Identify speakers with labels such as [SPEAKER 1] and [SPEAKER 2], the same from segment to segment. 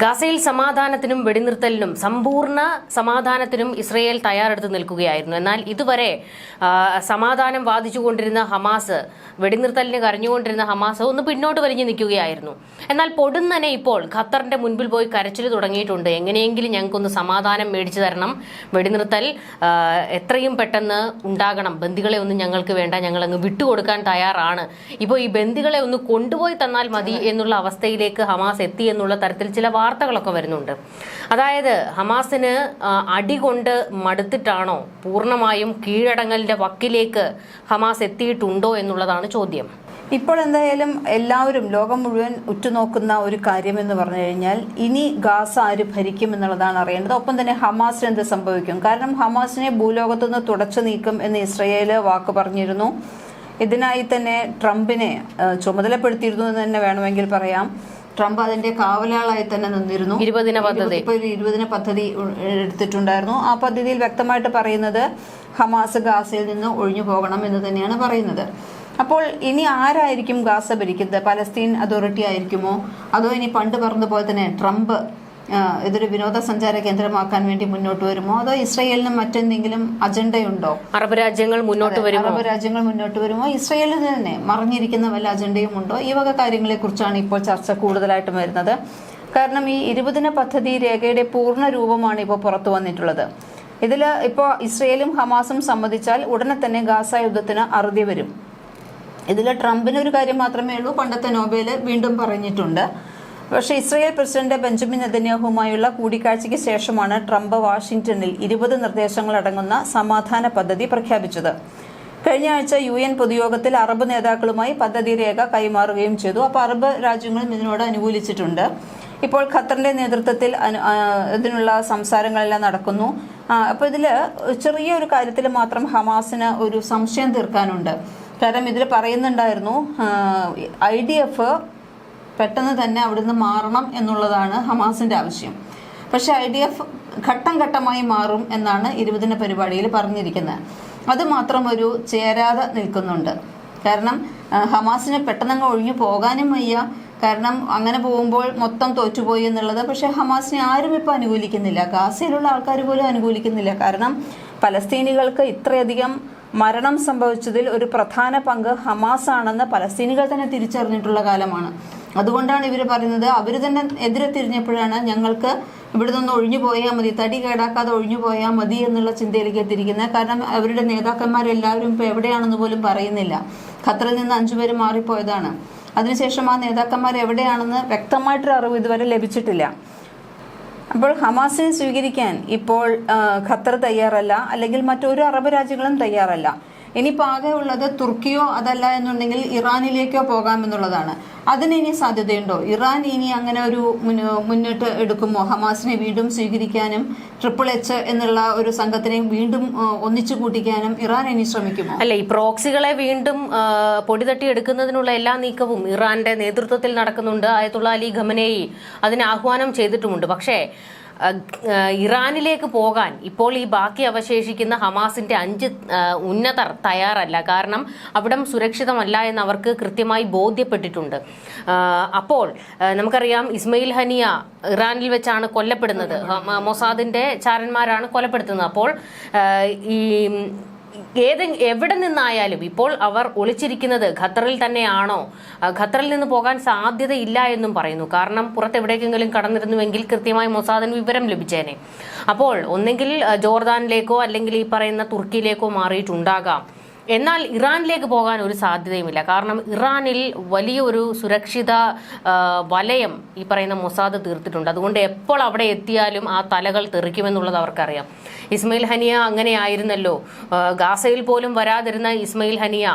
[SPEAKER 1] ഗാസയിൽ സമാധാനത്തിനും വെടിനിർത്തലിനും സമ്പൂർണ സമാധാനത്തിനും ഇസ്രയേൽ തയ്യാറെടുത്ത് നിൽക്കുകയായിരുന്നു. എന്നാൽ ഇതുവരെ സമാധാനം വാദിച്ചുകൊണ്ടിരുന്ന ഹമാസ് വെടിനിർത്തലിന് കരഞ്ഞുകൊണ്ടിരുന്ന ഹമാസ് ഒന്ന് പിന്നോട്ട് വലിഞ്ഞു നിൽക്കുകയായിരുന്നു. എന്നാൽ പൊടുന്നനെ ഇപ്പോൾ ഖത്തറിന്റെ മുൻപിൽ പോയി കരച്ചിൽ തുടങ്ങിയിട്ടുണ്ട്. എങ്ങനെയെങ്കിലും ഞങ്ങൾക്കൊന്ന് സമാധാനം മേടിച്ചു തരണം. വെടിനിർത്തൽ എത്രയും പെട്ടെന്ന് ഉണ്ടാകണം. ബന്ദികളെ ഒന്നും ഞങ്ങൾക്ക് വേണ്ട. ഞങ്ങൾ അങ്ങ് വിട്ടുകൊടുക്കാൻ തയ്യാറാണ്. ഇപ്പോൾ ഈ ബന്ദികളെ ഒന്ന് കൊണ്ടുപോയി തന്നാൽ മതി എന്നുള്ള അവസ്ഥയിലേക്ക് ഹമാസ് എത്തി എന്നുള്ള തരത്തിൽ ചില വാർത്തകളൊക്കെ വരുന്നുണ്ട്. അതായത് ഹമാസിന് അടികൊണ്ട് മടുത്തിട്ടാണോ പൂർണമായും കീഴടങ്ങലിന്റെ വക്കിലേക്ക് ഹമാസ് എത്തിയിട്ടുണ്ടോ എന്നുള്ളതാണ് ചോദ്യം.
[SPEAKER 2] ഇപ്പോൾ എന്തായാലും എല്ലാവരും ലോകം മുഴുവൻ ഉറ്റുനോക്കുന്ന ഒരു കാര്യം എന്ന് പറഞ്ഞു കഴിഞ്ഞാൽ ഇനി ഗാസ ആര് ഭരിക്കും എന്നുള്ളതാണ് അറിയേണ്ടത്. ഒപ്പം തന്നെ ഹമാസിന് എന്ത് സംഭവിക്കും? കാരണം ഹമാസിനെ ഭൂലോകത്തു നിന്ന് തുടച്ചു നീക്കും എന്ന് ഇസ്രയേൽ വാക്ക് പറഞ്ഞിരുന്നു. ഇതിനായി തന്നെ ട്രംപിനെ ചുമതലപ്പെടുത്തിയിരുന്നു എന്ന് തന്നെ വേണമെങ്കിൽ പറയാം. ട്രംപ് അതിന്റെ കാവലാളായി തന്നെ നിന്നിരുന്നു.
[SPEAKER 1] ഇരുപതിന പദ്ധതി.
[SPEAKER 2] ഇപ്പൊ ഒരു ഇരുപതിന പദ്ധതി എടുത്തിട്ടുണ്ടായിരുന്നു. ആ പദ്ധതിയിൽ വ്യക്തമായിട്ട് പറയുന്നത് ഹമാസ് ഗാസയിൽ നിന്ന് ഒഴിഞ്ഞു പോകണം എന്ന് തന്നെയാണ് പറയുന്നത്. അപ്പോൾ ഇനി ആരായിരിക്കും ഗാസ ഭരിക്കുന്നത്? പലസ്തീൻ അതോറിറ്റി ആയിരിക്കുമോ? അതോ ഇനി പണ്ട് പറഞ്ഞതുപോലെ തന്നെ ട്രംപ് ഇതൊരു വിനോദസഞ്ചാര കേന്ദ്രമാക്കാൻ വേണ്ടി മുന്നോട്ട് വരുമോ? അതോ ഇസ്രയേലിന് മറ്റെന്തെങ്കിലും അജണ്ടയുണ്ടോ?
[SPEAKER 1] അറബ് രാജ്യങ്ങൾ മുന്നോട്ട് വരുമോ?
[SPEAKER 2] അറബ് രാജ്യങ്ങൾ മുന്നോട്ട് വരുമോ? ഇസ്രയേലിന് തന്നെ മറിഞ്ഞിരിക്കുന്ന വല്ല അജണ്ടയും ഉണ്ടോ? ഈ വക കാര്യങ്ങളെ കുറിച്ചാണ് ഇപ്പോൾ ചർച്ച കൂടുതലായിട്ടും വരുന്നത്. കാരണം ഈ ഇരുപതിന പദ്ധതി രേഖയുടെ പൂർണ രൂപമാണ് ഇപ്പോൾ പുറത്തു വന്നിട്ടുള്ളത്. ഇതിൽ ഇപ്പോൾ ഇസ്രയേലും ഹമാസും സമ്മതിച്ചാൽ ഉടനെ തന്നെ ഗാസ യുദ്ധത്തിന് അറുതി വരും. ഇതിൽ ട്രംപിന് ഒരു കാര്യം മാത്രമേ ഉള്ളൂ. പണ്ടത്തെ നോബേൽ വീണ്ടും പറഞ്ഞിട്ടുണ്ട്. പക്ഷേ ഇസ്രയേൽ പ്രസിഡന്റ് ബെഞ്ചമിൻ നെതന്യാഹുമായുള്ള കൂടിക്കാഴ്ചയ്ക്ക് ശേഷമാണ് ട്രംപ് വാഷിംഗ്ടണിൽ ഇരുപത് നിർദ്ദേശങ്ങൾ അടങ്ങുന്ന സമാധാന പദ്ധതി പ്രഖ്യാപിച്ചത്. കഴിഞ്ഞ ആഴ്ച യു എൻ പൊതുയോഗത്തിൽ അറബ് നേതാക്കളുമായി പദ്ധതി രേഖ കൈമാറുകയും ചെയ്തു. അപ്പോൾ അറബ് രാജ്യങ്ങളും ഇതിനോട് അനുകൂലിച്ചിട്ടുണ്ട്. ഇപ്പോൾ ഖത്തറിന്റെ നേതൃത്വത്തിൽ ഇതിനുള്ള സംസാരങ്ങളെല്ലാം നടക്കുന്നു. അപ്പോൾ ഇതിൽ ചെറിയൊരു കാര്യത്തിൽ മാത്രം ഹമാസിന് ഒരു സംശയം തീർക്കാനുണ്ട്. കാരണം ഇതിൽ പറയുന്നുണ്ടായിരുന്നു ഐ ഡി എഫ് പെട്ടെന്ന് തന്നെ അവിടുന്ന് മാറണം എന്നുള്ളതാണ് ഹമാസിന്റെ ആവശ്യം. പക്ഷെ ഐ ഡി എഫ് ഘട്ടം ഘട്ടമായി മാറും എന്നാണ് ഇരുപതിന പരിപാടിയിൽ പറഞ്ഞിരിക്കുന്നത്. അത് മാത്രം ഒരു ചേരാതെ നിൽക്കുന്നുണ്ട്. കാരണം ഹമാസിന് പെട്ടെന്നങ്ങ് ഒഴിഞ്ഞു പോകാനും വയ്യ. കാരണം അങ്ങനെ പോകുമ്പോൾ മൊത്തം തോറ്റുപോയി എന്നുള്ളത്. പക്ഷെ ഹമാസിനെ ആരും ഇപ്പം അനുകൂലിക്കുന്നില്ല. ഗാസയിലുള്ള ആൾക്കാർ പോലും അനുകൂലിക്കുന്നില്ല. കാരണം പലസ്തീനികൾക്ക് ഇത്രയധികം മരണം സംഭവിച്ചതിൽ ഒരു പ്രധാന പങ്ക് ഹമാസ് ആണെന്ന് പലസ്തീനികൾ തന്നെ തിരിച്ചറിഞ്ഞിട്ടുള്ള കാലമാണ്. അതുകൊണ്ടാണ് ഇവർ പറയുന്നത്. അവർ തന്നെ എതിരെ തിരിഞ്ഞപ്പോഴാണ് ഞങ്ങൾക്ക് ഇവിടെ നിന്ന് ഒഴിഞ്ഞു പോയാൽ മതി തടി കേടാക്കാതെ ഒഴിഞ്ഞു പോയാൽ മതി എന്നുള്ള ചിന്തയിലേക്ക് എത്തിയിരിക്കുന്നത്. കാരണം അവരുടെ നേതാക്കന്മാരെല്ലാവരും ഇപ്പോൾ എവിടെയാണെന്ന് പോലും പറയുന്നില്ല. ഖത്തറിൽ നിന്ന് അഞ്ചുപേര് മാറിപ്പോയതാണ്. അതിനുശേഷം ആ നേതാക്കന്മാർ എവിടെയാണെന്ന് വ്യക്തമായിട്ടൊരു അറിവ് ഇതുവരെ ലഭിച്ചിട്ടില്ല. അപ്പോൾ ഹമാസിനെ സ്വീകരിക്കാൻ ഇപ്പോൾ ഖത്തർ തയ്യാറല്ല അല്ലെങ്കിൽ മറ്റൊരു അറബ് രാജ്യങ്ങളും തയ്യാറല്ല. ഇനിയിപ്പോൾ ആകെ ഉള്ളത് തുർക്കിയോ അതല്ല എന്നുണ്ടെങ്കിൽ ഇറാനിലേക്കോ പോകാമെന്നുള്ളതാണ് അതിന് ഇനി സാധ്യതയുണ്ടോ? ഇറാൻ ഇനി അങ്ങനെ ഒരു മുന്നോട്ട് എടുക്കുമോ? ഹമാസിനെ വീണ്ടും സ്വീകരിക്കാനും ട്രിപ്പിൾ എച്ച് എന്നുള്ള ഒരു സംഘത്തിനെ വീണ്ടും ഒന്നിച്ചു കൂട്ടിക്കാനും ഇറാൻ ഇനി ശ്രമിക്കുമോ?
[SPEAKER 1] അല്ല ഈ പ്രോക്സികളെ വീണ്ടും പൊടിതട്ടി എടുക്കുന്നതിനുള്ള എല്ലാ നീക്കവും ഇറാന്റെ നേതൃത്വത്തിൽ നടക്കുന്നുണ്ട്. ആയത്തുള്ള അലി ഖമനേയി അതിന് ആഹ്വാനം ചെയ്തിട്ടുമുണ്ട്. പക്ഷേ ഇറാനിലേക്ക് പോകാൻ ഇപ്പോൾ ഈ ബാക്കി അവശേഷിക്കുന്ന ഹമാസിന്റെ അഞ്ച് ഉന്നതർ തയ്യാറല്ല. കാരണം അവിടം സുരക്ഷിതമല്ല എന്ന് അവർക്ക് കൃത്യമായി ബോധ്യപ്പെട്ടിട്ടുണ്ട്. അപ്പോൾ നമുക്കറിയാം ഇസ്മയിൽ ഹനിയ ഇറാനിൽ വെച്ചാണ് കൊല്ലപ്പെടുന്നത്. മൊസാദിന്റെ ചാരന്മാരാണ് കൊലപ്പെടുത്തുന്നത്. അപ്പോൾ ഈ ഏത് എവിടെ നിന്നായാലും ഇപ്പോൾ അവർ ഒളിച്ചിരിക്കുന്നത് ഖത്തറിൽ തന്നെയാണോ? ഖത്തറിൽ നിന്ന് പോകാൻ സാധ്യതയില്ല എന്നും പറയുന്നു. കാരണം പുറത്ത് എവിടേക്കെങ്കിലും കടന്നിരുന്നുവെങ്കിൽ കൃത്യമായി മൊസാദിന് വിവരം ലഭിച്ചേനെ. അപ്പോൾ ഒന്നെങ്കിൽ ജോർദാനിലേക്കോ അല്ലെങ്കിൽ ഈ പറയുന്ന തുർക്കിയിലേക്കോ മാറിയിട്ടുണ്ടാകാം. എന്നാൽ ഇറാനിലേക്ക് പോകാൻ ഒരു സാധ്യതയുമില്ല. കാരണം ഇറാനിൽ വലിയൊരു സുരക്ഷിത വലയം ഈ പറയുന്ന മൊസാദ് തീർത്തിട്ടുണ്ട്. അതുകൊണ്ട് എപ്പോൾ അവിടെ എത്തിയാലും ആ തലകൾ തെറിക്കുമെന്നുള്ളത് അവർക്കറിയാം. ഇസ്മയിൽ ഹനിയ അങ്ങനെയായിരുന്നല്ലോ. ഗാസയിൽ പോലും വരാതിരുന്ന ഇസ്മയിൽ ഹനിയ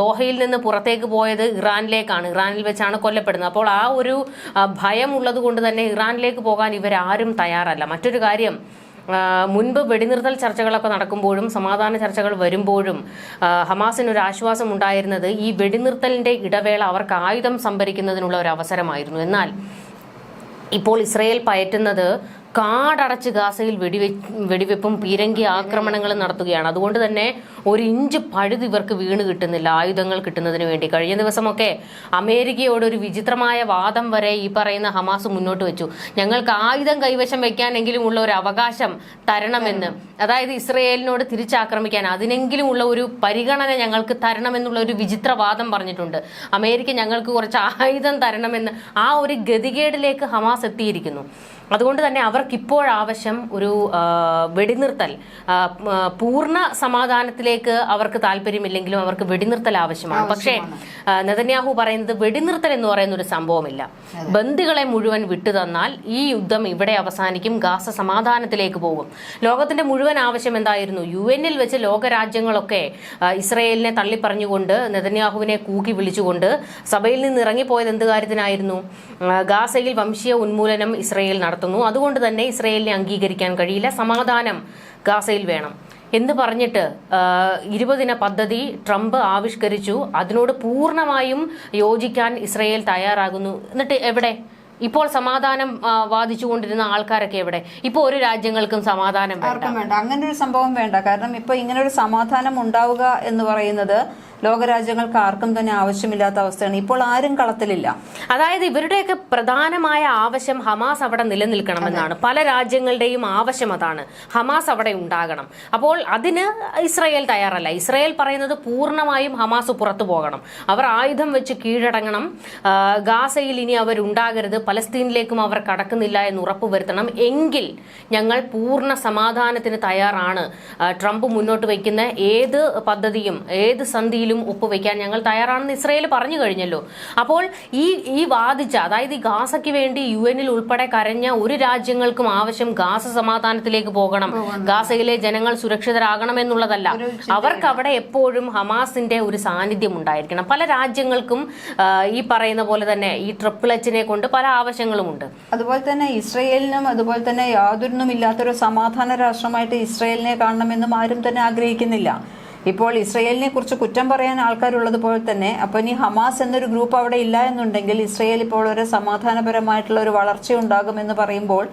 [SPEAKER 1] ദോഹയിൽ നിന്ന് പുറത്തേക്ക് പോയത് ഇറാനിലേക്കാണ്. ഇറാനിൽ വെച്ചാണ് കൊല്ലപ്പെടുന്നത്. അപ്പോൾ ആ ഒരു ഭയം ഉള്ളത് കൊണ്ട് തന്നെ ഇറാനിലേക്ക് പോകാൻ ഇവരാരും തയ്യാറല്ല. മറ്റൊരു കാര്യം മുൻപ് വെടിനിർത്തൽ ചർച്ചകളൊക്കെ നടക്കുമ്പോഴും സമാധാന ചർച്ചകൾ വരുമ്പോഴും ഹമാസിന് ഒരു ആശ്വാസം ഉണ്ടായിരുന്നത് ഈ വെടിനിർത്തലിന്റെ ഇടവേള അവർക്ക് ആയുധം സംഭരിക്കുന്നതിനുള്ള ഒരു അവസരമായിരുന്നു. എന്നാൽ ഇപ്പോൾ ഇസ്രയേൽ പയറ്റുന്നത് കാടടച്ച് ഗാസയിൽ വെടിവെ വെടിവെപ്പും പീരങ്കി ആക്രമണങ്ങളും നടത്തുകയാണ്. അതുകൊണ്ട് തന്നെ ഒരു ഇഞ്ച് പഴുത് ഇവർക്ക് വീണ് കിട്ടുന്നില്ല. ആയുധങ്ങൾ കിട്ടുന്നതിന് വേണ്ടി. കഴിഞ്ഞ ദിവസമൊക്കെ അമേരിക്കയോട് ഒരു വിചിത്രമായ വാദം വരെ ഈ പറയുന്ന ഹമാസ് മുന്നോട്ട് വെച്ചു. ഞങ്ങൾക്ക് ആയുധം കൈവശം വെക്കാനെങ്കിലും ഉള്ള ഒരു അവകാശം തരണമെന്ന്. അതായത് ഇസ്രയേലിനോട് തിരിച്ചാക്രമിക്കാൻ അതിനെങ്കിലും ഉള്ള ഒരു പരിഗണന ഞങ്ങൾക്ക് തരണമെന്നുള്ള ഒരു വിചിത്ര വാദം പറഞ്ഞിട്ടുണ്ട്. അമേരിക്ക ഞങ്ങൾക്ക് കുറച്ച് ആയുധം തരണമെന്ന് ആ ഒരു ഗതികേടിലേക്ക് ഹമാസ് എത്തിയിരിക്കുന്നു. അതുകൊണ്ട് തന്നെ അവർക്ക് ഇപ്പോഴാവശ്യം ഒരു വെടിനിർത്തൽ പൂർണ സമാധാനത്തിലേക്ക് അവർക്ക് താല്പര്യമില്ലെങ്കിലും അവർക്ക് വെടിനിർത്തൽ ആവശ്യമാണ്. പക്ഷേ നെതന്യാഹു പറയുന്നത് വെടിനിർത്തൽ എന്ന് പറയുന്ന ഒരു സംഭവമില്ല ബന്ദികളെ മുഴുവൻ വിട്ടുതന്നാൽ ഈ യുദ്ധം ഇവിടെ അവസാനിക്കും ഗാസ സമാധാനത്തിലേക്ക് പോകും. ലോകത്തിന്റെ മുഴുവൻ ആവശ്യം എന്തായിരുന്നു? യു എന്നിൽ വെച്ച് ലോകരാജ്യങ്ങളൊക്കെ ഇസ്രയേലിനെ തള്ളിപ്പറഞ്ഞുകൊണ്ട് നെതന്യാഹുവിനെ കൂക്കി വിളിച്ചുകൊണ്ട് സഭയിൽ നിന്ന് ഇറങ്ങിപ്പോയത് എന്ത് കാര്യത്തിനായിരുന്നു? ഗാസയിൽ വംശീയ ഉന്മൂലനം ഇസ്രയേൽ നടത്തുന്നു. അതുകൊണ്ട് തന്നെ ഇസ്രയേലിനെ അംഗീകരിക്കാൻ കഴിയില്ല. സമാധാനം ഗാസയിൽ വേണം. എന്ന് പറഞ്ഞിട്ട് ഇരുപതിന പദ്ധതി ട്രംപ് ആവിഷ്കരിച്ചു. അതിനോട് പൂർണമായും യോജിക്കാൻ ഇസ്രയേൽ തയ്യാറാകുന്നു. എന്നിട്ട് എവിടെ? ഇപ്പോൾ സമാധാനം വാദിച്ചുകൊണ്ടിരുന്ന ആൾക്കാരൊക്കെ എവിടെ? ഇപ്പോൾ ഒരു രാജ്യങ്ങൾക്കും സമാധാനം വേണ്ട.
[SPEAKER 2] അങ്ങനെ ഒരു സംഭവം വേണ്ട. കാരണം ഇപ്പൊ ഇങ്ങനെ ഒരു സമാധാനം ഉണ്ടാവുക എന്ന് പറയുന്നത് ലോകരാജ്യങ്ങൾക്ക് ആർക്കും തന്നെ ആവശ്യമില്ലാത്ത അവസ്ഥയാണ്. ഇപ്പോൾ ആരും കളത്തിലില്ല.
[SPEAKER 1] അതായത് ഇവരുടെയൊക്കെ പ്രധാനമായ ആവശ്യം ഹമാസ് അവിടെ നിലനിൽക്കണമെന്നാണ്. പല രാജ്യങ്ങളുടെയും ആവശ്യം അതാണ്. ഹമാസ് അവിടെ ഉണ്ടാകണം. അപ്പോൾ അതിന് ഇസ്രായേൽ തയ്യാറല്ല. ഇസ്രായേൽ പറയുന്നത് പൂർണമായും ഹമാസ് പുറത്തു പോകണം. അവർ ആയുധം വെച്ച് കീഴടങ്ങണം. ഗാസയിൽ ഇനി അവരുണ്ടാകരുത്. പലസ്തീനിലേക്കും അവർ കടക്കുന്നില്ല എന്ന് ഉറപ്പ് വരുത്തണം. എങ്കിൽ ഞങ്ങൾ പൂർണ സമാധാനത്തിന് തയ്യാറാണ്. ട്രംപ് മുന്നോട്ട് വയ്ക്കുന്ന ഏത് പദ്ധതിയും ഏത് സന്ധിയിലും ഒപ്പുവെക്കാൻ ഞങ്ങൾ തയ്യാറാണെന്ന് ഇസ്രയേൽ പറഞ്ഞു കഴിഞ്ഞല്ലോ. അപ്പോൾ ഈ ഈ വാദിച്ച അതായത് ഈ ഗാസയ്ക്ക് വേണ്ടി യു എനിൽ ഉൾപ്പെടെ കരഞ്ഞ ഒരു രാജ്യങ്ങൾക്കും ആവശ്യം ഗാസ സമാധാനത്തിലേക്ക് പോകണം. ഗാസയിലെ ജനങ്ങൾ സുരക്ഷിതരാകണം എന്നുള്ളതല്ല. അവർക്ക് അവിടെ എപ്പോഴും ഹമാസിന്റെ ഒരു സാന്നിധ്യം ഉണ്ടായിരിക്കണം. പല രാജ്യങ്ങൾക്കും ഈ പറയുന്ന പോലെ തന്നെ ഈ ട്രിപ്പിൾ എച്ചിനെ കൊണ്ട് പല ആവശ്യങ്ങളുമുണ്ട്
[SPEAKER 2] അതുപോലെ തന്നെ ഇസ്രയേലിനും അതുപോലെ തന്നെ യാതൊന്നും ഇല്ലാത്തൊരു സമാധാന രാഷ്ട്രമായിട്ട് ഇസ്രയേലിനെ കാണണമെന്നും ആരും തന്നെ ആഗ്രഹിക്കുന്നില്ല. ഇപ്പോൾ ഇസ്രയേലിനെ കുറിച്ച് കുറ്റം പറയാൻ ആൾക്കാരുള്ളത് പോലെ തന്നെ അപ്പൊ ഇനി ഹമാസ് എന്നൊരു ഗ്രൂപ്പ് അവിടെ ഇല്ല എന്നുണ്ടെങ്കിൽ ഇസ്രയേൽ ഇപ്പോൾ ഒരു സമാധാനപരമായിട്ടുള്ള ഒരു വളർച്ച ഉണ്ടാകുമെന്ന് പറയുമ്പോൾ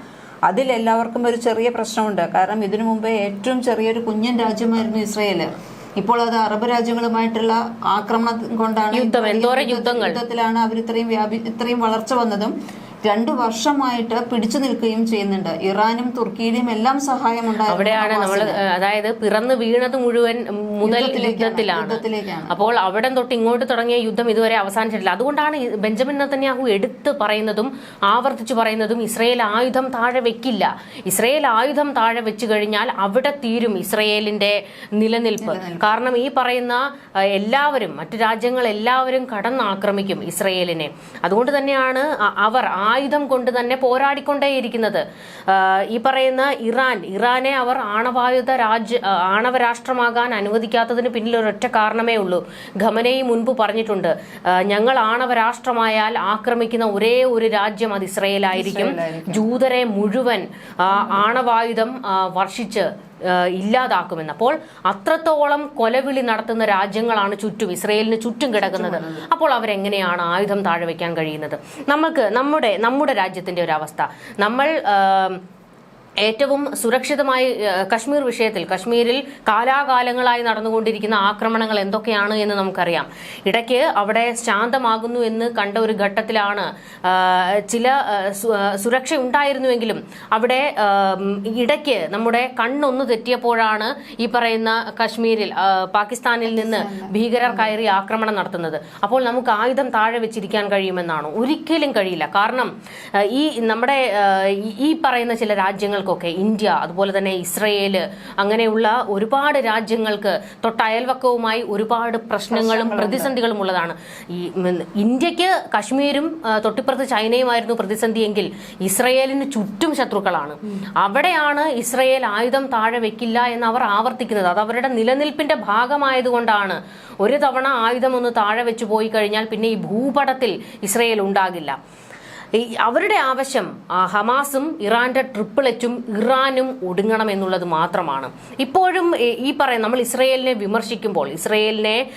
[SPEAKER 2] അതിൽ എല്ലാവർക്കും ഒരു ചെറിയ പ്രശ്നമുണ്ട്. കാരണം ഇതിനു മുമ്പേ ഏറ്റവും ചെറിയൊരു കുഞ്ഞൻ രാജ്യമായിരുന്നു ഇസ്രയേൽ. ഇപ്പോൾ അത് അറബ് രാജ്യങ്ങളുമായിട്ടുള്ള ആക്രമണം കൊണ്ടാണ്. യുദ്ധത്തിലാണ് അവർ ഇത്രയും വ്യാപി ഇത്രയും വളർച്ച വന്നതും. രണ്ടു വർഷമായിട്ട് പിടിച്ചു നിൽക്കുകയും ചെയ്യുന്നുണ്ട്. ഇറാനും തുർക്കിയിലും എല്ലാം സഹായം
[SPEAKER 1] അവിടെയാണ് നമ്മൾ അതായത് പിറന്നു വീണത് മുഴുവൻ മുതൽ യുദ്ധത്തിലാണ്. അപ്പോൾ അവിടെ തൊട്ട് ഇങ്ങോട്ട് തുടങ്ങിയ യുദ്ധം ഇതുവരെ അവസാനിച്ചിട്ടില്ല. അതുകൊണ്ടാണ് ബെഞ്ചമിൻ നത്തന്യാഹു എടുത്ത് പറയുന്നതും ആവർത്തിച്ചു പറയുന്നതും ഇസ്രയേൽ ആയുധം താഴെ വെക്കില്ല. ഇസ്രയേൽ ആയുധം താഴെ വെച്ചു കഴിഞ്ഞാൽ അവിടെ തീരും ഇസ്രയേലിന്റെ നിലനിൽപ്പ്. കാരണം ഈ പറയുന്ന എല്ലാവരും മറ്റു രാജ്യങ്ങൾ എല്ലാവരും കടന്നാക്രമിക്കും ഇസ്രയേലിനെ. അതുകൊണ്ട് തന്നെയാണ് അവർ അവർ ആയുധം കൊണ്ട് തന്നെ പോരാടിക്കൊണ്ടേയിരിക്കുന്നത്. ഈ പറയുന്ന ഇറാൻ. ഇറാനെ അവർ ആണവായുധ രാജ്യ ആണവ രാഷ്ട്രമാകാൻ അനുവദിക്കാത്തതിന് പിന്നിൽ ഒരൊറ്റ കാരണമേ ഉള്ളൂ. ഖമനയി മുൻപ് പറഞ്ഞിട്ടുണ്ട് ഞങ്ങൾ ആണവ രാഷ്ട്രമായാൽ ആക്രമിക്കുന്ന ഒരേ ഒരു രാജ്യം അത് ഇസ്രയേലായിരിക്കും. ജൂതരെ മുഴുവൻ ആണവായുധം വർഷിച്ച് ഇല്ലാതാക്കുമെന്ന്. അപ്പോൾ അത്രത്തോളം കൊലവിളി നടത്തുന്ന രാജ്യങ്ങളാണ് ചുറ്റും ഇസ്രയേലിന് ചുറ്റും കിടക്കുന്നത്. അപ്പോൾ അവരെങ്ങനെയാണ് ആയുധം താഴെ വെക്കാൻ കഴിയുന്നത്? നമുക്ക് നമ്മുടെ നമ്മുടെ രാജ്യത്തിന്റെ ഒരു അവസ്ഥ. നമ്മൾ ഏറ്റവും സുരക്ഷിതമായി കശ്മീർ വിഷയത്തിൽ കശ്മീരിൽ കാലാകാലങ്ങളായി നടന്നുകൊണ്ടിരിക്കുന്ന ആക്രമണങ്ങൾ എന്തൊക്കെയാണ് എന്ന് നമുക്കറിയാം. ഇടയ്ക്ക് അവിടെ ശാന്തമാകുന്നു എന്ന് കണ്ട ഒരു ഘട്ടത്തിലാണ് ചില സുരക്ഷ ഉണ്ടായിരുന്നുവെങ്കിലും അവിടെ ഇടയ്ക്ക് നമ്മുടെ കണ്ണൊന്ന് തെറ്റിയപ്പോഴാണ് ഈ പറയുന്ന കശ്മീരിൽ പാകിസ്ഥാനിൽ നിന്ന് ഭീകരർ കയറി ആക്രമണം നടത്തുന്നത്. അപ്പോൾ നമുക്ക് ആയുധം താഴെ വെച്ചിരിക്കാൻ കഴിയുമെന്നാണ്. ഒരിക്കലും കഴിയില്ല. കാരണം ഈ നമ്മുടെ ഈ- പറയുന്ന ചില രാജ്യങ്ങൾക്കൊക്കെ ഇന്ത്യ അതുപോലെ തന്നെ ഇസ്രയേൽ അങ്ങനെയുള്ള ഒരുപാട് രാജ്യങ്ങൾക്ക് തൊട്ടയൽവക്കവുമായി ഒരുപാട് പ്രശ്നങ്ങളും പ്രതിസന്ധികളും ഉള്ളതാണ്. ഈ ഇന്ത്യയ്ക്ക് കശ്മീരും തൊട്ടിപ്പുറത്ത് ചൈനയുമായിരുന്നു പ്രതിസന്ധിയെങ്കിൽ ഇസ്രയേലിന് ചുറ്റും ശത്രുക്കളാണ്. അവിടെയാണ് ഇസ്രയേൽ ആയുധം താഴെ വെക്കില്ല എന്ന് അവർ ആവർത്തിക്കുന്നത്. അത് അവരുടെ നിലനിൽപ്പിന്റെ ഭാഗമായതുകൊണ്ടാണ് ഒരു തവണ ആയുധം ഒന്ന് താഴെ വെച്ച് പോയി കഴിഞ്ഞാൽ പിന്നെ ഈ ഭൂപടത്തിൽ ഇസ്രയേൽ ഉണ്ടാകില്ല. അവരുടെ ആവശ്യം ഹമാസും ഇറാന്റെ ട്രിപ്പിൾ എച്ചും ഇറാനും ഒടുങ്ങണം എന്നുള്ളത് മാത്രമാണ്. ഇപ്പോഴും ഈ- പറയുന്ന നമ്മൾ ഇസ്രയേലിനെ വിമർശിക്കുമ്പോൾ ഇസ്രയേലിനെ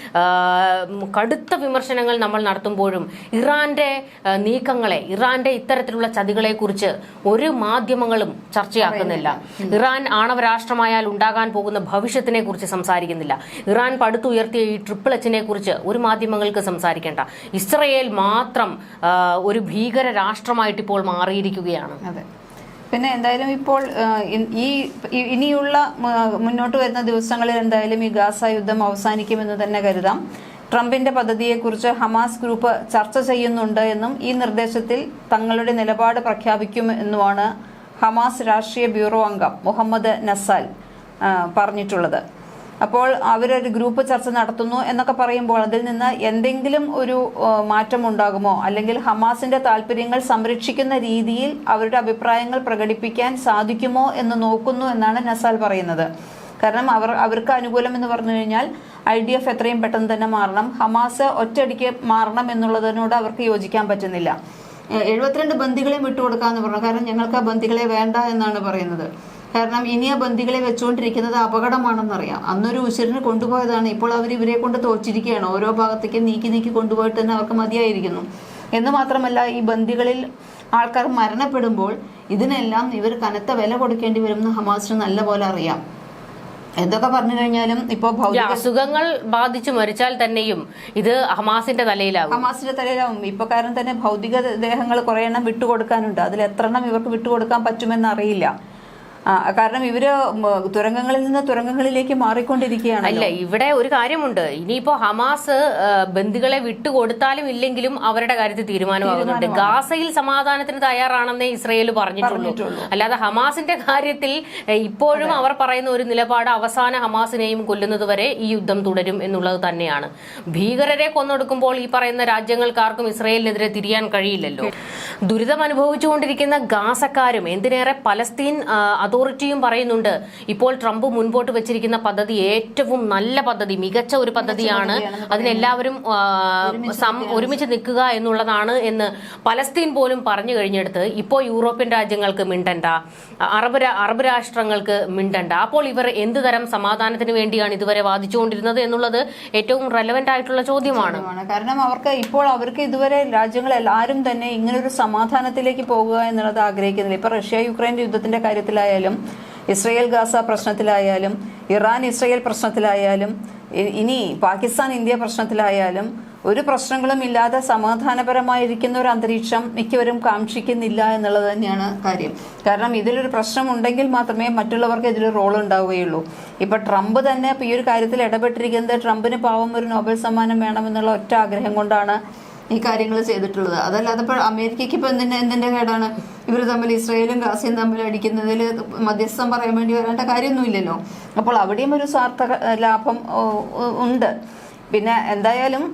[SPEAKER 1] കടുത്ത വിമർശനങ്ങൾ നമ്മൾ നടത്തുമ്പോഴും ഇറാന്റെ നീക്കങ്ങളെ ഇറാന്റെ ഇത്തരത്തിലുള്ള ചതികളെ കുറിച്ച് ഒരു മാധ്യമങ്ങളും ചർച്ചയാക്കുന്നില്ല. ഇറാൻ ആണവ രാഷ്ട്രമായാൽ ഉണ്ടാകാൻ പോകുന്ന ഭവിഷ്യത്തിനെ കുറിച്ച് സംസാരിക്കുന്നില്ല. ഇറാൻ പടുത്തുയർത്തിയ ഈ ട്രിപ്പിൾ എച്ചിനെ കുറിച്ച് ഒരു മാധ്യമങ്ങൾക്ക് സംസാരിക്കേണ്ട. ഇസ്രയേൽ മാത്രം ഒരു ഭീകര രാഷ്ട്രമായിട്ട് ഇപ്പോൾ മാറിയിരിക്കുകയാണ്.
[SPEAKER 2] അതെ. പിന്നെ എന്തായാലും ഇപ്പോൾ ഈ ഇനിയുള്ള മുന്നോട്ട് വരുന്ന ദിവസങ്ങളിൽ എന്തായാലും ഈ ഗാസ യുദ്ധം അവസാനിക്കുമെന്ന് തന്നെ കരുതാം. ട്രംപിന്റെ പദ്ധതിയെക്കുറിച്ച് ഹമാസ് ഗ്രൂപ്പ് ചർച്ച ചെയ്യുന്നുണ്ട് എന്നും ഈ നിർദ്ദേശത്തിൽ തങ്ങളുടെ നിലപാട് പ്രഖ്യാപിക്കും എന്നുമാണ് ഹമാസ് രാഷ്ട്രീയ ബ്യൂറോ അംഗം മുഹമ്മദ് നസാൽ പറഞ്ഞിട്ടുള്ളത്. അപ്പോൾ അവരൊരു ഗ്രൂപ്പ് ചർച്ച നടത്തുന്നു എന്നൊക്കെ പറയുമ്പോൾ അതിൽ നിന്ന് എന്തെങ്കിലും ഒരു മാറ്റം ഉണ്ടാകുമോ? അല്ലെങ്കിൽ ഹമാസിന്റെ താല്പര്യങ്ങൾ സംരക്ഷിക്കുന്ന രീതിയിൽ അവരുടെ അഭിപ്രായങ്ങൾ പ്രകടിപ്പിക്കാൻ സാധിക്കുമോ എന്ന് നോക്കുന്നു എന്നാണ് നസാൽ പറയുന്നത്. കാരണം അവർ അവർക്ക് അനുകൂലം എന്ന് പറഞ്ഞു കഴിഞ്ഞാൽ ഐ ഡി എഫ് എത്രയും പെട്ടെന്ന് തന്നെ മാറണം. ഹമാസ് ഒറ്റയടിക്ക് മാറണം എന്നുള്ളതിനോട് അവർക്ക് യോജിക്കാൻ പറ്റുന്നില്ല. എഴുപത്തിരണ്ട് ബന്ദികളെയും വിട്ടുകൊടുക്കാന്ന് പറഞ്ഞു. കാരണം ഞങ്ങൾക്ക് ആ ബന്ദികളെ വേണ്ട എന്നാണ് പറയുന്നത്. കാരണം ഇനി ആ ബന്ദികളെ വെച്ചുകൊണ്ടിരിക്കുന്നത് അപകടമാണെന്നറിയാം. അന്നൊരു ഉശിരിന് കൊണ്ടുപോയതാണ്. ഇപ്പോൾ അവർ ഇവരെ കൊണ്ട് തോച്ചിരിക്കുകയാണ്. ഓരോ ഭാഗത്തേക്ക് നീക്കി നീക്കി കൊണ്ടുപോയിട്ട് തന്നെ അവർക്ക് മതിയായിരിക്കുന്നു. എന്ന് മാത്രമല്ല ഈ ബന്ദികളിൽ ആൾക്കാർ മരണപ്പെടുമ്പോൾ ഇതിനെല്ലാം ഇവർ കനത്ത വില കൊടുക്കേണ്ടി വരുമെന്ന് ഹമാസിന് നല്ലപോലെ അറിയാം. എന്തൊക്കെ പറഞ്ഞു കഴിഞ്ഞാലും ഇപ്പോ
[SPEAKER 1] അസുഖങ്ങൾ ബാധിച്ചു മരിച്ചാൽ തന്നെയും ഇത് ഹമാസിന്റെ തലയിലാവും.
[SPEAKER 2] ഹമാസിന്റെ തലയിലാവും. ഇപ്പൊ കാരണം തന്നെ ഭൗതിക ദേഹങ്ങൾ കുറെ എണ്ണം വിട്ടുകൊടുക്കാനുണ്ട്. അതിൽ എത്ര എണ്ണം ഇവർക്ക് വിട്ടുകൊടുക്കാൻ പറ്റുമെന്ന് അറിയില്ല. കാരണം ഇവർ തുരങ്കങ്ങളിൽ നിന്ന് തുരങ്കങ്ങളിലേക്ക് മാറിക്കൊണ്ടിരിക്കുകയാണ്
[SPEAKER 1] അല്ല ഇവിടെ ഒരു കാര്യമുണ്ട്. ഇനിയിപ്പോ ഹമാസ് ബന്ധുക്കളെ വിട്ടുകൊടുത്താലും ഇല്ലെങ്കിലും അവരുടെ കാര്യത്തിൽ തീരുമാനമാകുന്നുണ്ട്. ഗാസയിൽ സമാധാനത്തിന് തയ്യാറാണെന്നേ ഇസ്രയേൽ പറഞ്ഞിട്ടുള്ളൂ. അല്ലാതെ ഹമാസിന്റെ കാര്യത്തിൽ ഇപ്പോഴും അവർ പറയുന്ന ഒരു നിലപാട് അവസാന ഹമാസിനെയും കൊല്ലുന്നത് വരെ ഈ യുദ്ധം തുടരും എന്നുള്ളത് തന്നെയാണ്. ഭീകരരെ കൊന്നൊടുക്കുമ്പോൾ ഈ പറയുന്ന രാജ്യങ്ങൾക്കാർക്കും ഇസ്രയേലിനെതിരെ തിരിയാൻ കഴിയില്ലല്ലോ. ദുരിതം അനുഭവിച്ചുകൊണ്ടിരിക്കുന്ന ഗാസക്കാരും എന്തിനേറെ പലസ്തീൻ അതോറിറ്റിയും പറയുന്നുണ്ട്. ഇപ്പോൾ ട്രംപ് മുൻപോട്ട് വെച്ചിരിക്കുന്ന പദ്ധതി ഏറ്റവും നല്ല പദ്ധതി മികച്ച ഒരു പദ്ധതിയാണ്. അതിനെല്ലാവരും ഒരുമിച്ച് നിൽക്കുക എന്നുള്ളതാണ് എന്ന് പലസ്തീൻ പോലും പറഞ്ഞു കഴിഞ്ഞെടുത്ത് ഇപ്പോൾ യൂറോപ്യൻ രാജ്യങ്ങൾക്ക് മിണ്ടണ്ട അറബ് അറബ് രാഷ്ട്രങ്ങൾക്ക് മിണ്ടണ്ട. അപ്പോൾ ഇവർ എന്ത് തരം സമാധാനത്തിന് വേണ്ടിയാണ് ഇതുവരെ വാദിച്ചുകൊണ്ടിരുന്നത് എന്നുള്ളത് ഏറ്റവും റെലവെന്റ് ആയിട്ടുള്ള ചോദ്യമാണ്.
[SPEAKER 2] കാരണം അവർക്ക് ഇപ്പോൾ അവർക്ക് ഇതുവരെ രാജ്യങ്ങൾ എല്ലാവരും തന്നെ ഇങ്ങനൊരു സമാധാനത്തിലേക്ക് പോകുക എന്നുള്ളത് ആഗ്രഹിക്കുന്നില്ല. ഇപ്പൊ റഷ്യ യുക്രൈൻ യുദ്ധത്തിന്റെ കാര്യത്തിലായാലും ഇസ്രയേൽ ഗാസ പ്രശ്നത്തിലായാലും ഇറാൻ ഇസ്രയേൽ പ്രശ്നത്തിലായാലും ഇനി പാകിസ്ഥാൻ ഇന്ത്യ പ്രശ്നത്തിലായാലും ഒരു പ്രശ്നങ്ങളും ഇല്ലാതെ സമാധാനപരമായിരിക്കുന്ന ഒരു അന്തരീക്ഷം മിക്കവരും കാക്ഷിക്കുന്നില്ല എന്നുള്ളത് തന്നെയാണ് കാര്യം. കാരണം ഇതിലൊരു പ്രശ്നം ഉണ്ടെങ്കിൽ മാത്രമേ മറ്റുള്ളവർക്ക് ഇതിൽ റോൾ ഉണ്ടാവുകയുള്ളൂ. ഇപ്പൊ ട്രംപ് തന്നെ ഈ ഒരു കാര്യത്തിൽ ഇടപെട്ടിരിക്കുന്നത് ട്രംപിന് പാവം ഒരു നോബൽ സമ്മാനം വേണമെന്നുള്ള ഒറ്റ ആഗ്രഹം കൊണ്ടാണ് ഈ കാര്യങ്ങൾ ചെയ്തിട്ടുള്ളത്. അതല്ലാതെ ഇപ്പോൾ അമേരിക്കയ്ക്ക് ഇപ്പൊ എന്തിന്റെ എന്തിന്റെ കേടാണ്? ഇവർ തമ്മിൽ ഇസ്രയേലും ഗാസയും തമ്മിൽ അടിക്കുന്നതിൽ മധ്യസ്ഥം പറയാൻ വേണ്ടി വരേണ്ട കാര്യമൊന്നുമില്ലല്ലോ അപ്പോൾ അവിടെയും ഒരു സ്വാർത്ഥ ലാഭം ഉണ്ട്. പിന്നെ എന്തായാലും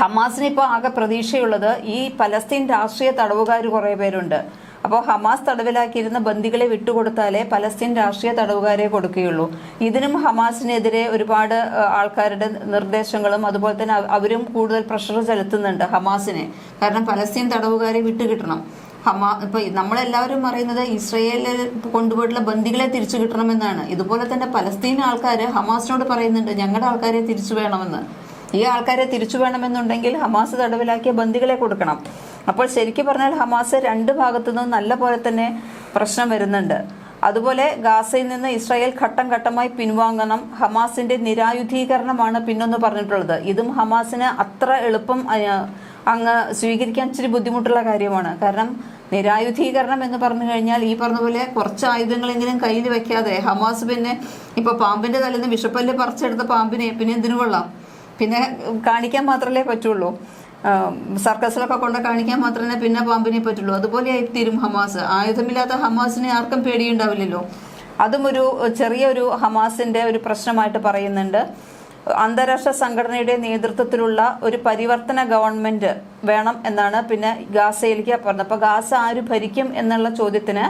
[SPEAKER 2] ഹമാസിന് ഇപ്പോൾ ആകെ പ്രതീക്ഷയുള്ളത് ഈ പലസ്തീൻ രാഷ്ട്രീയ തടവുകാർ കുറേ പേരുണ്ട്. അപ്പോൾ ഹമാസ് തടവിലാക്കിയിരുന്ന ബന്ദികളെ വിട്ടുകൊടുത്താലേ പലസ്തീൻ രാഷ്ട്രീയ തടവുകാരെ കൊടുക്കുകയുള്ളൂ. ഇതിനും ഹമാസിനെതിരെ ഒരുപാട് ആൾക്കാരുടെ നിർദ്ദേശങ്ങളും അതുപോലെ തന്നെ അവരും കൂടുതൽ പ്രഷർ ചെലുത്തുന്നുണ്ട് ഹമാസിനെ. കാരണം പലസ്തീൻ തടവുകാരെ വിട്ടുകിട്ടണം. ഹമാ ഇപ്പൊ നമ്മളെല്ലാവരും അറിയുന്നത് ഇസ്രയേലിൽ കൊണ്ടുപോയിട്ടുള്ള ബന്ദികളെ തിരിച്ചു കിട്ടണമെന്നാണ്. ഇതുപോലെ തന്നെ പലസ്തീൻ ആൾക്കാർ ഹമാസിനോട് പറയുന്നുണ്ട് ഞങ്ങളുടെ ആൾക്കാരെ തിരിച്ചു വേണമെന്ന്. ഈ ആൾക്കാരെ തിരിച്ചു വേണമെന്നുണ്ടെങ്കിൽ ഹമാസ് തടവിലാക്കിയ ബന്ദികളെ കൊടുക്കണം. അപ്പോൾ ശരിക്കും പറഞ്ഞാൽ ഹമാസ് രണ്ട് ഭാഗത്തു നിന്നും നല്ല പോലെ തന്നെ പ്രശ്നം വരുന്നുണ്ട്. അതുപോലെ ഗാസയിൽ നിന്ന് ഇസ്രായേൽ ഘട്ടം ഘട്ടമായി പിൻവാങ്ങണം ഹമാസിന്റെ നിരായുധീകരണമാണ് പിന്നൊന്ന് പറഞ്ഞിട്ടുള്ളത്. ഇതും ഹമാസിന് അത്ര എളുപ്പം അങ്ങ് സ്വീകരിക്കാൻ ഇച്ചിരി ബുദ്ധിമുട്ടുള്ള കാര്യമാണ്. കാരണം നിരായുധീകരണം എന്ന് പറഞ്ഞു കഴിഞ്ഞാൽ ഈ പറഞ്ഞ പോലെ കുറച്ച് ആയുധങ്ങളെങ്കിലും കയ്യിൽ വെക്കാതെ ഹമാസ് പിന്നെ ഇപ്പൊ പാമ്പിന്റെ തലേന്ന് വിഷപ്പല്ല് പറിച്ചെടുത്ത പാമ്പിനെ പിന്നെ എന്തിനു കൊള്ളാം? പിന്നെ കാണിക്കാൻ മാത്രമല്ലേ പറ്റുള്ളൂ. സർക്കസിലൊക്കെ കൊണ്ട് കാണിക്കാൻ മാത്രമേ പിന്നെ പാമ്പിനെ പറ്റുള്ളൂ. അതുപോലെ ആയിത്തീരും ഹമാസ്. ആയുധമില്ലാത്ത ഹമാസിനെ ആർക്കും പേടിയുണ്ടാവില്ലല്ലോ. അതും ഒരു ചെറിയൊരു ഹമാസിന്റെ ഒരു പ്രശ്നമായിട്ട് പറയുന്നുണ്ട്. അന്താരാഷ്ട്ര സംഘടനയുടെ നേതൃത്വത്തിലുള്ള ഒരു പരിവർത്തന ഗവൺമെന്റ് വേണം എന്നാണ് പിന്നെ ഗാസയിലേക്ക് പറഞ്ഞത്. അപ്പൊ ഗാസ ആര് ഭരിക്കും എന്നുള്ള ചോദ്യത്തിന്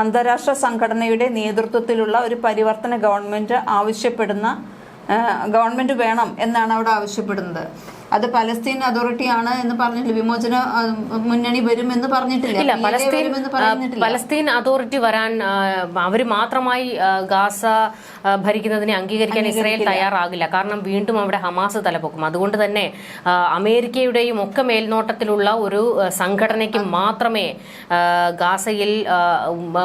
[SPEAKER 2] അന്താരാഷ്ട്ര സംഘടനയുടെ നേതൃത്വത്തിലുള്ള ഒരു പരിവർത്തന ഗവൺമെന്റ് ആവശ്യപ്പെടുന്ന ഗവൺമെന്റ് വേണം എന്നാണ് അവിടെ ആവശ്യപ്പെടുന്നത്. അത് പലസ്തീൻ അതോറിറ്റി ആണ് എന്ന് പറഞ്ഞിട്ടില്ല. വിമോചന മുന്നണി വരും എന്ന് പറഞ്ഞിട്ടില്ല.
[SPEAKER 1] പലസ്തീൻ പലസ്തീൻ അതോറിറ്റി വരാൻ അവർ മാത്രമായി ഗാസ ഭരിക്കുന്നതിനെ അംഗീകരിക്കാൻ ഇസ്രായേൽ തയ്യാറാകില്ല. കാരണം വീണ്ടും അവിടെ ഹമാസ് തലപൊക്കും. അതുകൊണ്ട് തന്നെ അമേരിക്കയുടെയും ഒക്കെ മേൽനോട്ടത്തിലുള്ള ഒരു സംഘടനയ്ക്ക് മാത്രമേ ഗാസയിൽ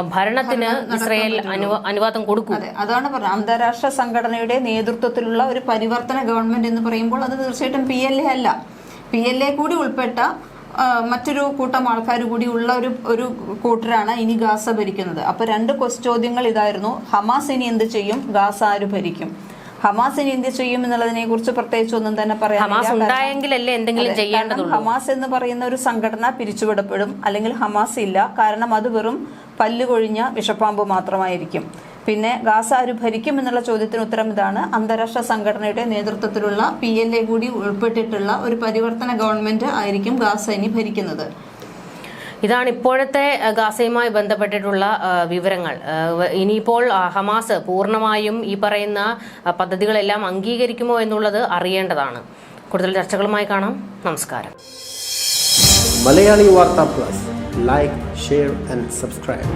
[SPEAKER 1] ഭരണത്തിന് ഇസ്രായേൽ അനുവ- അനുവാദം കൊടുക്കൂ.
[SPEAKER 2] അതെ അതാണ് പറഞ്ഞത്. അന്താരാഷ്ട്ര സംഘടനയുടെ നേതൃത്വത്തിലുള്ള ഒരു പരിവർത്തന ഗവൺമെന്റ് എന്ന് പറയുമ്പോൾ അത് തീർച്ചയായിട്ടും പി എൽ എ അല്ല. പി എൽ എ കൂടി ഉൾപ്പെട്ട മറ്റൊരു കൂട്ടം ആൾക്കാർ കൂടി ഉള്ള ഒരു ഒരു കൂട്ടരാണ് ഇനി ഗാസ ഭരിക്കുന്നത്. അപ്പൊ രണ്ട് ചോദ്യങ്ങൾ ഇതായിരുന്നു. ഹമാസ് ഇനി എന്ത് ചെയ്യും? ഗാസ ആര് ഭരിക്കും? ഹമാസ് ഇനി എന്ത് ചെയ്യും എന്നുള്ളതിനെ കുറിച്ച് പ്രത്യേകിച്ച് ഒന്നും തന്നെ പറയാം
[SPEAKER 1] ഹമാസ്
[SPEAKER 2] എന്ന് പറയുന്ന ഒരു സംഘടന പിരിച്ചുവിടപ്പെടും. അല്ലെങ്കിൽ ഹമാസ് ഇല്ല. കാരണം അത് വെറും പല്ലുകൊഴിഞ്ഞ വിഷപ്പാമ്പ് മാത്രമായിരിക്കും. പിന്നെ ഗാസ ആര് ഭരിക്കും എന്നുള്ള ചോദ്യത്തിന് ഉത്തരം ഇതാണ്. അന്താരാഷ്ട്ര സംഘടനയുടെ നേതൃത്വത്തിലുള്ള പി എൽ എ കൂടി ഉൾപ്പെട്ടിട്ടുള്ള ഒരു പരിവർത്തന ഗവൺമെന്റ് ആയിരിക്കും ഗാസ ഇനി ഭരിക്കുന്നത്.
[SPEAKER 1] ഇതാണ് ഇപ്പോഴത്തെ ഗാസയുമായി ബന്ധപ്പെട്ടിട്ടുള്ള വിവരങ്ങൾ. ഇനിയിപ്പോൾ ഹമാസ് പൂർണമായും ഈ പറയുന്ന പദ്ധതികളെല്ലാം അംഗീകരിക്കുമോ എന്നുള്ളത് അറിയേണ്ടതാണ്. കൂടുതൽ ചർച്ചകളുമായി കാണാം. നമസ്കാരം.
[SPEAKER 3] Malayali Vartha plus. Like share and subscribe